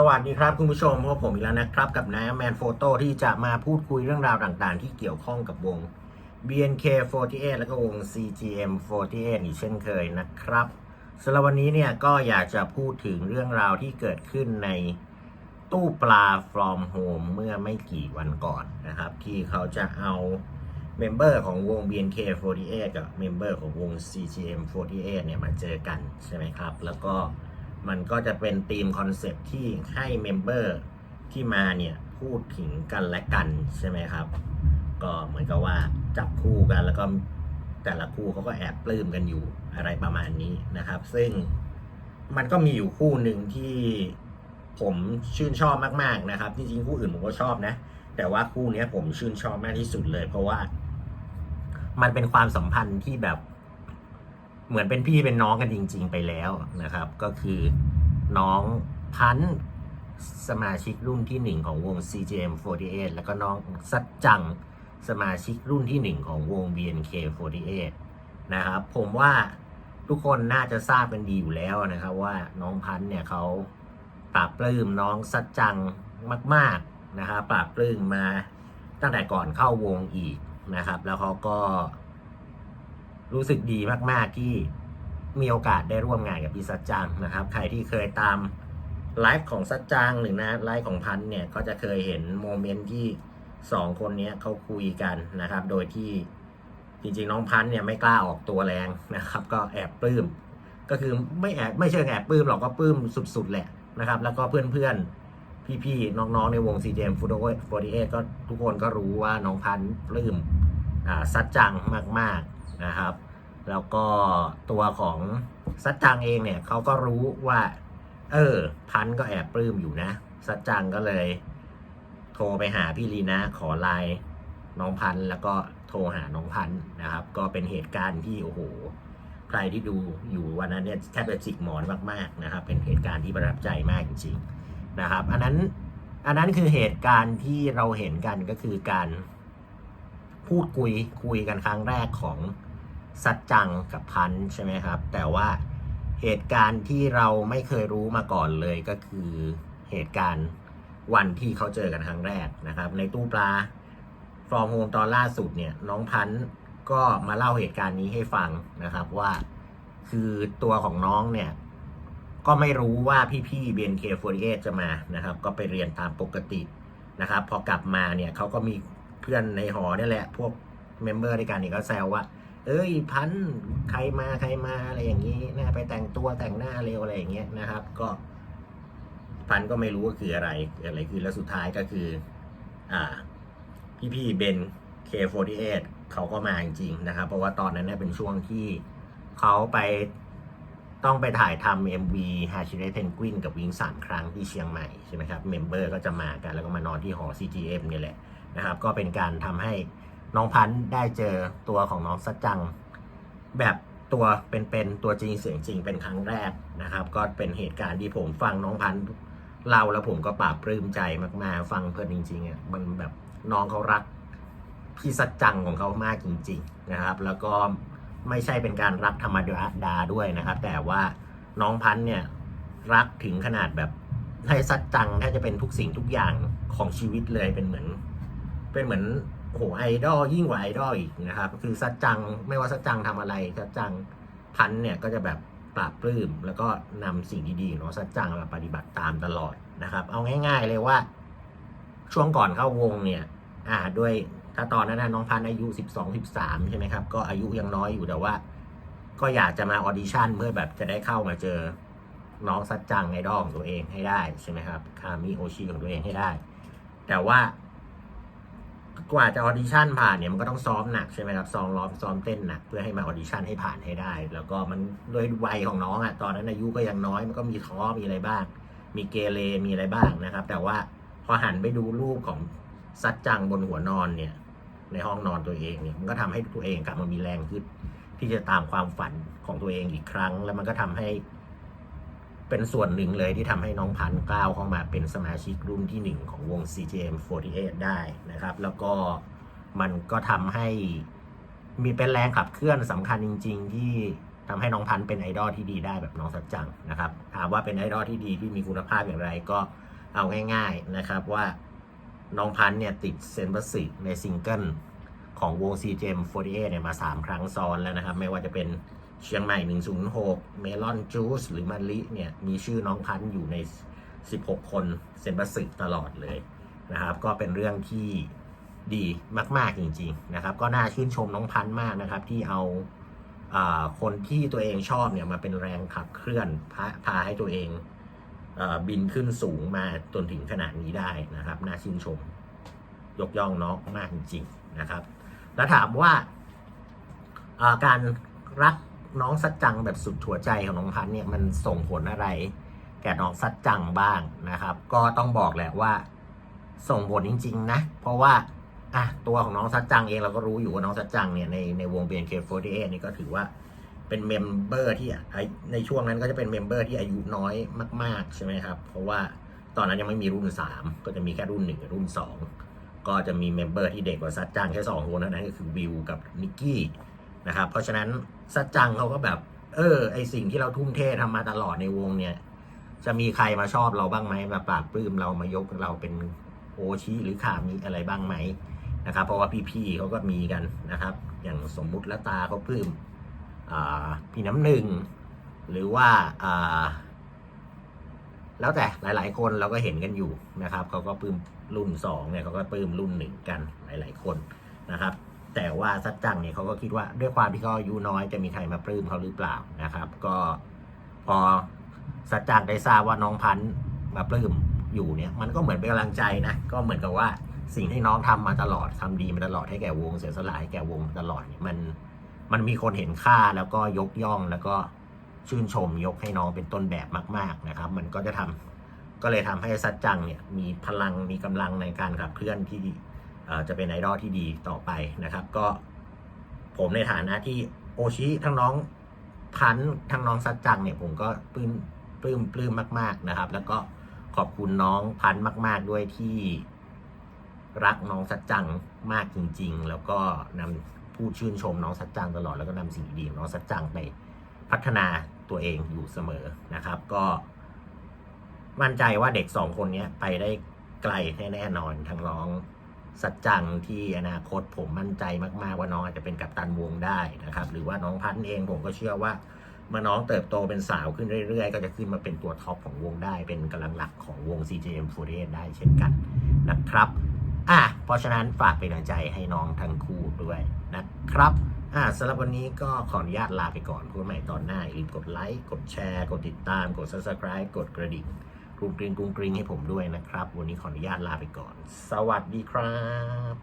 สวัสดีครับคุณผู้ชมพบผมอีกแล้วนะครับกับนายแมนโฟโต้ที่จะมาพูดคุยเรื่องราวต่างๆ ที่เกี่ยวข้องกับวง BNK48 แล้วก็วง CGM48 อีกเช่นเคยนะครับสำหรับวันนี้เนี่ยก็อยากจะพูดถึงเรื่องราวที่เกิดขึ้นในตู้ปลา from home เมื่อไม่กี่วันก่อนนะครับ ที่เขาจะเอาเมมเบอร์ของวง BNK48 กับเมมเบอร์ของวง CGM48 เนี่ยมาเจอกันใช่ไหมครับ แล้วก็ มันก็จะเป็นธีมคอนเซปต์ที่ให้เมมเบอร์ที่มาเนี่ยพูดถึงกันและกันใช่ไหมครับ ก็เหมือนกับว่าจับคู่กันแล้วก็แต่ละคู่เขาก็แอบปลื้มกันอยู่อะไรประมาณนี้นะครับ ซึ่งมันก็มีอยู่คู่หนึ่งที่ผมชื่นชอบมากๆนะครับ จริงๆคู่อื่นผมก็ชอบนะ แต่ว่าคู่นี้ผมชื่นชอบมากที่สุดเลย เพราะว่ามันเป็นความสัมพันธ์ที่แบบ เหมือนเป็นพี่เป็นน้องกันจริง ๆ ไปแล้วนะครับ ก็คือน้องพันสมาชิกรุ่นที่หนึ่งของวง CGM48 แล้วก็น้องสัจจังสมาชิกรุ่นที่หนึ่งของวง BNK48 นะครับ ผมว่าทุกคนน่าจะทราบกันดีอยู่แล้วนะครับ ว่าน้องพันเนี่ยเขาปราบปลื้มน้องสัจจังมาก ๆนะครับปราบปลื้มมาตั้งแต่ก่อนเข้าวงอีกนะครับ แล้วเขาก็ รู้สึกดีมาก ๆ ที่มีโอกาสได้ร่วมงานกับพี่สัจจังนะครับ ใครที่เคยตามไลฟ์ของสัจจังหรือนะไลฟ์ของพันเนี่ยก็จะเคยเห็นโมเมนต์ที่สองคนนี้เขาคุยกันนะครับ โดยที่จริงๆน้องพันเนี่ยไม่กล้าออกตัวแรงนะครับ ก็แอบปลื้มก็คือไม่แอบไม่เชิงแอบปลื้มหรอกก็ปลื้มสุดๆแหละนะครับ แล้วก็เพื่อนๆ พี่ๆ น้องๆ ในวง CJM f o o t 48ก็ทุกคนก็รู้ว่าน้องพันปลื้มสัจจังมากๆ นะครับ แล้วก็ตัวของสัจจังเองเนี่ยเขาก็รู้ว่า เออ พันธ์ก็แอบปลื้มอยู่นะสัจจังก็เลย โทรไปหาพี่ลีนะ ขอไลน์น้องพันธ์แล้วก็โทรหาน้องพันธ์นะครับ ก็เป็นเหตุการณ์ที่โอ้โหใครที่ดูอยู่วันนั้นเนี่ยแทบจะจิกหมอนมากๆนะครับ เป็นเหตุการณ์ที่ประทับใจมากจริงๆนะครับ อันนั้นอันนั้นคือเหตุการณ์ที่เราเห็นกันก็คือการพูดคุยคุยกันครั้งแรกของ สัจจังกับพันใช่ไหมครับ แต่ว่าเหตุการณ์ที่เราไม่เคยรู้มาก่อนเลยก็คือเหตุการณ์วันที่เขาเจอกันครั้งแรกนะครับ ในตู้ปลาฟอร์มโฮมตอนล่าสุดเนี่ยน้องพันก็มาเล่าเหตุการณ์นี้ให้ฟังนะครับว่าคือตัวของน้องเนี่ย ก็ไม่รู้ว่าพี่ๆ BNK48 จะมานะครับ ก็ไปเรียนตามปกตินะครับ พอกลับมาเนี่ยเขาก็มีเพื่อนในหอเนี่ยแหละ พวกเมมเบอร์ด้วยกันนี่ก็แซวว่า เอ้ยพันธ์ใครมาใครมาอะไรอย่างนี้นะไปแต่งตัวแต่งหน้าเร็วอะไรอย่างเงี้ยนะครับ ก็พันธ์ก็ไม่รู้ว่าคืออะไรอะไรคือแล้วสุดท้ายก็คือ อ่า พี่พี่เบน K48 เขาก็มาจริงๆนะครับ เพราะว่าตอนนั้นเนี่ยเป็นช่วงที่เขาไปต้องไปถ่ายทำ MV h a s h i r e Penguin กับวิงสามครั้งที่เชียงใหม่ใช่ไหมครับ เมมเบอร์ก็จะมากันแล้วก็มานอนที่หอ CGM เนี่ยแหละนะครับ ก็เป็นการทำให้ น้องพันธ์ได้เจอตัวของน้องสัจจัง แบบตัวเป็นๆตัวจริงเสียงจริงเป็นครั้งแรกนะครับ ก็เป็นเหตุการณ์ที่ผมฟังน้องพันธ์เล่าแล้วผมก็ปลาบปลื้มใจมากๆ ฟังเพลินจริงๆอะมันแบบน้องเขารักพี่สัจจังของเขามากจริง ๆนะครับ แล้วก็ไม่ใช่เป็นการรักธรรมดาด้วยนะครับ แต่ว่าน้องพันธ์เนี่ยรักถึงขนาดแบบให้สัจจังแทบจะเป็นทุกสิ่งทุกอย่างของชีวิตเลยเป็นเหมือน เป็นเหมือน โอ้โหไอดอลยิ่งกว่าไอดอลอีกนะครับ คือสัจจังไม่ว่าสัจจังทำอะไรสัจจังพันเนี่ยก็จะแบบปราบปลื้มแล้วก็นำสิ่งดีๆของน้องสัจจังมาปฏิบัติตามตลอดนะครับ เอาง่าย ๆ เลยว่า ช่วงก่อนเข้าวงเนี่ย อ่าด้วยถ้าตอนนั้นน้องพันอายุสิบสองสิบสามใช่ไหมครับ ก็อายุยังน้อยอยู่แต่ว่า ก็อยากจะมาออดิชั่นเพื่อแบบจะได้เข้ามาเจอน้องสัจจังไอดอลของตัวเองให้ได้ใช่ไหมครับคามิโอชิของตัวเองให้ได้ แต่ว่า กว่าจะออดิชั่นผ่านเนี่ยมันก็ต้องซ้อมหนักใช่ไหมครับซ้อมร้องซ้อมเต้นหนักเพื่อให้มาออดิชั่นให้ผ่านให้ได้ แล้วก็มันด้วยวัยของน้องอะ่ะตอนนั้นอายุก็ยังน้อยมันก็มีท้อมีอะไรบ้าง มีเกเรมีอะไรบ้างนะครับ แต่ว่าพอหันไปดูรูปของซัดจังบนหัวนอนเนี่ย ในห้องนอนตัวเองเนี่ยมันก็ทำให้ตัวเองกลับมามีแรงขึ้นที่จะตามความฝันของตัวเองอีกครั้ง แล้วมันก็ทำให้ เป็นส่วนหนึ่งเลยที่ทำให้น้องพันก้าวเข้ามาเป็นสมาชิกรุ่นที่หนึ่งของวง CJM48 ได้นะครับ แล้วก็มันก็ทำให้มีเป็นแรงขับเคลื่อนสำคัญจริง ๆ ที่ทำให้น้องพันเป็นไอดอลที่ดีได้แบบน้องสัจจังนะครับถามว่าเป็นไอดอลที่ดีที่มีคุณภาพอย่างไรก็เอาง่าย ๆนะครับว่าน้องพันเนี่ยติดเซนบัสสิในซิงเกิลของวง CGM48 เนี่ยมา 3 ครั้งซ้อนแล้วนะครับ ไม่ว่าจะเป็น เชียงใหม่ 106 เมลอนจูสหรือมันลิเนี่ย มีชื่อน้องพันธ์อยู่ใน 16 คนเซนบัสสิตลอดเลยนะครับ ก็เป็นเรื่องที่ดีมาก ๆ จริง ๆ นะครับ ก็น่าชื่นชมน้องพันธ์มากนะครับ ที่เอาอคนที่ตัวเองชอบเนี่ยมาเป็นแรงขับเคลื่อนพาพาให้ตัวเองอบินขึ้นสูงมาจนถึงขนาดนี้ได้นะครับ น่าชื่นชม ยกย่องน้องมากจริง ๆ นะครับ แล้วถามว่าอ่าการรัก น้องสัจจังแบบสุดหัวใจของน้องพันเนี่ยมันส่งผลอะไร แก่น้องสัจจังบ้างนะครับ ก็ต้องบอกแหละว่า ส่งผลจริง ๆ นะ เพราะว่าอะตัวของน้องสัจจังเองเราก็รู้อยู่ว่าน้องสัจจังเนี่ยในในวง BNK48 นี่ก็ถือว่าเป็นเมมเบอร์ที่ในช่วงนั้นก็จะเป็นเมมเบอร์ที่อายุน้อยมาก ๆ ใช่ไหมครับ เพราะว่าตอนนั้นยังไม่มีรุ่น 3 ก็จะมีแค่รุ่น1กับรุ่น 2 ก็จะมีเมมเบอร์ที่เด็กกว่าซัดจังแค่สองคนเท่านั้นก็คือวิวกับนิกกี้ นะครับเพราะฉะนั้นซัดจังเขาก็แบบ เออ ไอสิ่งที่เราทุ่มเททำมาตลอดในวงเนี่ย จะมีใครมาชอบเราบ้างไหมมาปราบปลื้มเรามายกเราเป็นโอชิหรือขามีอะไรบ้างไหมนะครับ เพราะว่าพี่ๆเขาก็มีกันนะครับ อย่างสมมุติละตาเขาปลื้มพี่น้ำหนึ่ง หรือว่าแล้วแต่หลาย ๆ คนเราก็เห็นกันอยู่นะครับเขาก็ปลื้มรุ่นสองเนี่ยเขาก็ปลื้มรุ่นหนึ่งกันหลาย ๆ คนนะครับ แต่ว่าซัดจังเนี่ยเขาก็คิดว่าด้วยความที่เขาอายุน้อยจะมีใครมาปลื้มเขาหรือเปล่านะครับ ก็พอซัดจังได้ทราบว่าน้องพันธ์มาปลื้มอยู่เนี่ย มันก็เหมือนเป็นกำลังใจนะ ก็เหมือนกับว่าสิ่งที่น้องทำมาตลอดทำดีมาตลอดให้แก่วงเสียสละให้แก่วงตลอดเนี่ยมันมันมีคนเห็นค่าแล้วก็ยกย่องแล้วก็ชื่นชมยกให้น้องเป็นต้นแบบมาก ๆนะครับ มันก็จะทำก็เลยทำให้ซัดจังเนี่ยมีพลังมีกำลังในการขับเคลื่อนที่ จะเป็นไอดอลที่ดีต่อไปนะครับ ก็ผมในฐานะที่โอชิทั้งน้องพันทั้งน้องซัดจังเนี่ยผมก็ปลื้มปลื้มปลื้มมาก ๆนะครับ แล้วก็ขอบคุณน้องพันมาก ๆ ด้วยที่รักน้องซัดจังมากจริง ๆ แล้วก็นำพูดชื่นชมน้องซัดจังตลอดแล้วก็นำสิ่งดีๆของน้องซัดจังไปพัฒนาตัวเองอยู่เสมอนะครับ ก็มั่นใจว่าเด็กสองคนนี้ไปได้ไกลแน่นอนทั้งน้อง สัจจังที่อนาคตผมมั่นใจมาก ๆ ว่าน้องอาจจะเป็นกัปตันวงได้นะครับ หรือว่าน้องพันเองผมก็เชื่อว่าเมื่อน้องเติบโตเป็นสาวขึ้นเรื่อย ๆ ก็จะขึ้นมาเป็นตัวท็อปของวงได้ เป็นกำลังหลักของวง CJM48 ได้เช่นกันนะครับอะเพราะฉะนั้นฝากเป็นกำลังใจให้น้องทั้งคู่ด้วยนะครับอะสำหรับวันนี้ก็ขออนุญาตลาไปก่อนพบกันใหม่ตอนหน้าอย่าลืมกดไลค์กดแชร์ กดติดตาม กด subscribe กดกระดิ่ง กรุงกริงกรุงกริงให้ผมด้วยนะครับ วันนี้ขออนุญาตลาไปก่อน สวัสดีครับ